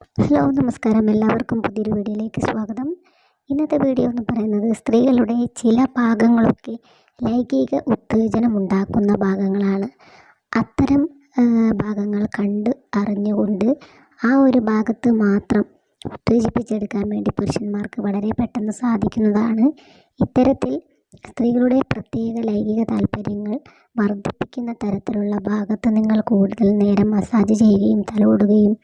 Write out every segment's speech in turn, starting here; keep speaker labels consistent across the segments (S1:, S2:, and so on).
S1: Hello നമസ്കാരം. എല്ലാവർക്കും പുതിയൊരു വീഡിയോയിലേക്ക് സ്വാഗതം. ഇന്നത്തെ വീഡിയോ എന്ന് പറയുന്നത് സ്ത്രീകളുടെ ചില ഭാഗങ്ങളൊക്കെ ലൈംഗിക ഉത്തേജനം ഉണ്ടാക്കുന്ന ഭാഗങ്ങളാണ്. അത്തരം ഭാഗങ്ങൾ കണ്ട് അറിഞ്ഞുകൊണ്ട് ആ ഒരു ഭാഗത്ത് മാത്രം ഉത്തേജിപ്പിച്ചെടുക്കാൻ വേണ്ടി പുരുഷന്മാർക്ക് വളരെ പെട്ടെന്ന് സാധിക്കുന്നതാണ്. ഇത്തരത്തിൽ സ്ത്രീകളുടെ പ്രത്യേക ലൈംഗിക താല്പര്യങ്ങൾ വർദ്ധിപ്പിക്കുന്ന തരത്തിലുള്ള ഭാഗത്ത് നിങ്ങൾ കൂടുതൽ നേരം മസാജ് ചെയ്യുകയും തലോടുകയും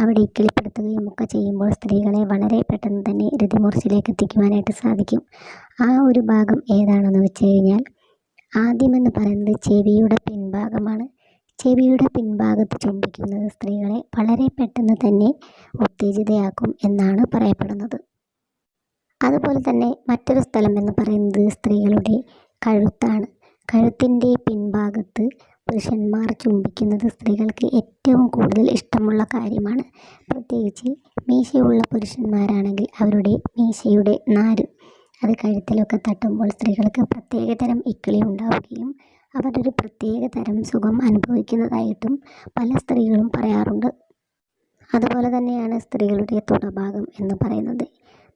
S1: അവിടെ ഇക്കിളിപ്പെടുത്തുകയും ഒക്കെ ചെയ്യുമ്പോൾ സ്ത്രീകളെ വളരെ പെട്ടെന്ന് തന്നെ രതിമൂർച്ചയിലേക്ക് എത്തിക്കുവാനായിട്ട് സാധിക്കും. ആ ഒരു ഭാഗം ഏതാണെന്ന് വെച്ച് കഴിഞ്ഞാൽ ആദ്യമെന്ന് പറയുന്നത് ചെവിയുടെ പിൻഭാഗമാണ്. ചെവിയുടെ പിൻഭാഗത്ത് ചുംബിക്കുന്നത് സ്ത്രീകളെ വളരെ പെട്ടെന്ന് തന്നെ ഉത്തേജിതയാക്കും എന്നാണ് പറയപ്പെടുന്നത്. അതുപോലെ തന്നെ മറ്റൊരു സ്ഥലം എന്ന് പറയുന്നത് സ്ത്രീകളുടെ കഴുത്താണ്. കഴുത്തിന്റെ പിൻഭാഗത്ത് പുരുഷന്മാർ ചുംബിക്കുന്നത് സ്ത്രീകൾക്ക് ഏറ്റവും കൂടുതൽ ഇഷ്ടമുള്ള കാര്യമാണ്. പ്രത്യേകിച്ച് മീശയുള്ള പുരുഷന്മാരാണെങ്കിൽ അവരുടെ മീശയുടെ നാര് അത് കഴുത്തിലൊക്കെ തട്ടുമ്പോൾ സ്ത്രീകൾക്ക് പ്രത്യേകതരം ഇക്കിളി ഉണ്ടാവുകയും അവരൊരു പ്രത്യേക തരം സുഖം അനുഭവിക്കുന്നതായിട്ടും പല സ്ത്രീകളും പറയാറുണ്ട്. അതുപോലെ തന്നെയാണ് സ്ത്രീകളുടെ തുടഭാഗം എന്ന് പറയുന്നത്.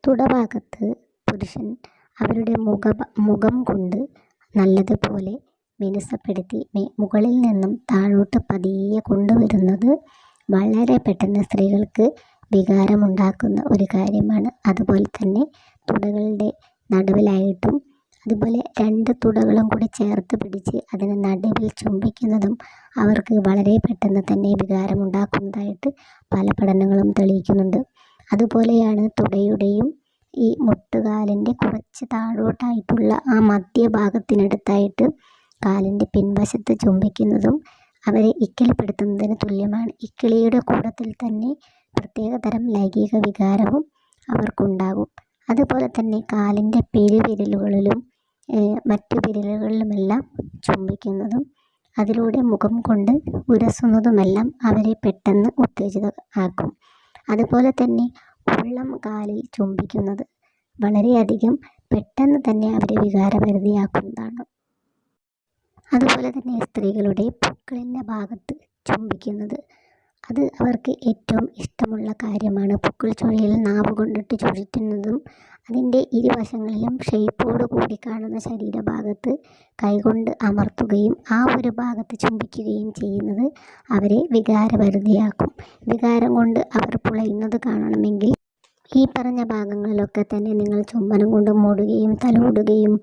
S1: തുടഭാഗത്ത് പുരുഷൻ അവരുടെ മുഖ മുഖം കൊണ്ട് നല്ലതുപോലെ മിനുസപ്പെടുത്തി മുകളിൽ നിന്നും താഴോട്ട് പതിയെ കൊണ്ടുവരുന്നത് വളരെ പെട്ടെന്ന് സ്ത്രീകൾക്ക് വികാരമുണ്ടാക്കുന്ന ഒരു കാര്യമാണ്. അതുപോലെ തന്നെ തുടകളുടെ നടുവിലായിട്ടും അതുപോലെ രണ്ട് തുടകളും കൂടി ചേർത്ത് പിടിച്ച് അതിനെ നടുവിൽ ചുംബിക്കുന്നതും അവർക്ക് വളരെ പെട്ടെന്ന് തന്നെ വികാരമുണ്ടാക്കുന്നതായിട്ട് പല പഠനങ്ങളും തെളിയിക്കുന്നുണ്ട്. അതുപോലെയാണ് തുടയുടെയും ഈ മുട്ടുകാലിന്റെ കുറച്ച് താഴോട്ടായിട്ടുള്ള ആ മധ്യഭാഗത്തിനടുത്തായിട്ട് കാലിന്റെ പിൻവശത്ത് ചുംബിക്കുന്നതും അവരെ ഇക്കിളിപ്പെടുത്തുന്നതിന് തുല്യമാണ്. ഇക്കിളിയുടെ കൂടത്തിൽ തന്നെ പ്രത്യേകതരം ലൈംഗിക വികാരവും അവർക്കുണ്ടാകും. അതുപോലെ തന്നെ കാലിന്റെ പെരുവിരലുകളിലും മറ്റു വിരലുകളിലുമെല്ലാം ചുംബിക്കുന്നതും അതിലൂടെ മുഖം കൊണ്ട് ഉരസുന്നതുമെല്ലാം അവരെ പെട്ടെന്ന് ഉത്തേജിത ആക്കും. അതുപോലെ തന്നെ ഉള്ളം കാലിൽ ചുംബിക്കുന്നത് വളരെയധികം പെട്ടെന്ന് തന്നെ അവരെ വികാരപരിധിയാക്കുന്നതാണ്. അതുപോലെ തന്നെ സ്ത്രീകളുടെ പൂക്കളിന്റെ ഭാഗത്ത് ചുംബിക്കുന്നത്. അത് അവർക്ക് ഏറ്റവും ഇഷ്ടമുള്ള കാര്യമാണ്. പൂക്കൾ ചുഴിയിൽ നാവ് കൊണ്ടിട്ട് ചുഴറ്റുന്നതും അതിന്റെ ഇരുവശങ്ങളിലും ഷേപ്പോട് കൂടി കാണുന്ന ശരീരഭാഗത്ത് കൈകൊണ്ട് അമർത്തുകയും ആ ഒരു ഭാഗത്ത് ചുംബിക്കുകയും ചെയ്യുന്നത് അവരെ വികാരപരിധിയാക്കും. വികാരം കൊണ്ട് അവർ പുളയുന്നത് കാണണമെങ്കിൽ ഈ പറഞ്ഞ ഭാഗങ്ങളിലൊക്കെ തന്നെ നിങ്ങൾ ചുംബനം കൊണ്ട് മൂടുകയും തലോടുകയും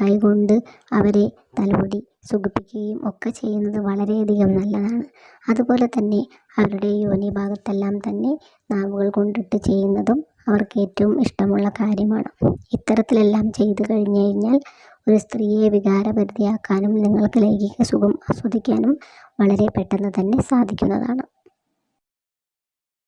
S1: കൈകൊണ്ട് അവരെ തലോടി സുഖിപ്പിക്കുകയും ഒക്കെ ചെയ്യുന്നത് വളരെയധികം നല്ലതാണ്. അതുപോലെ തന്നെ അവരുടെ യോനി ഭാഗത്തെല്ലാം തന്നെ നാവുകൾ കൊണ്ടിട്ട് ചെയ്യുന്നതും അവർക്ക് ഏറ്റവും ഇഷ്ടമുള്ള കാര്യമാണ്. ഇത്തരത്തിലെല്ലാം ചെയ്തു കഴിഞ്ഞു കഴിഞ്ഞാൽ ഒരു സ്ത്രീയെ വികാരപരിധിയാക്കാനും നിങ്ങൾക്ക് ലൈംഗിക സുഖം ആസ്വദിക്കാനും വളരെ പെട്ടെന്ന് തന്നെ സാധിക്കുന്നതാണ്.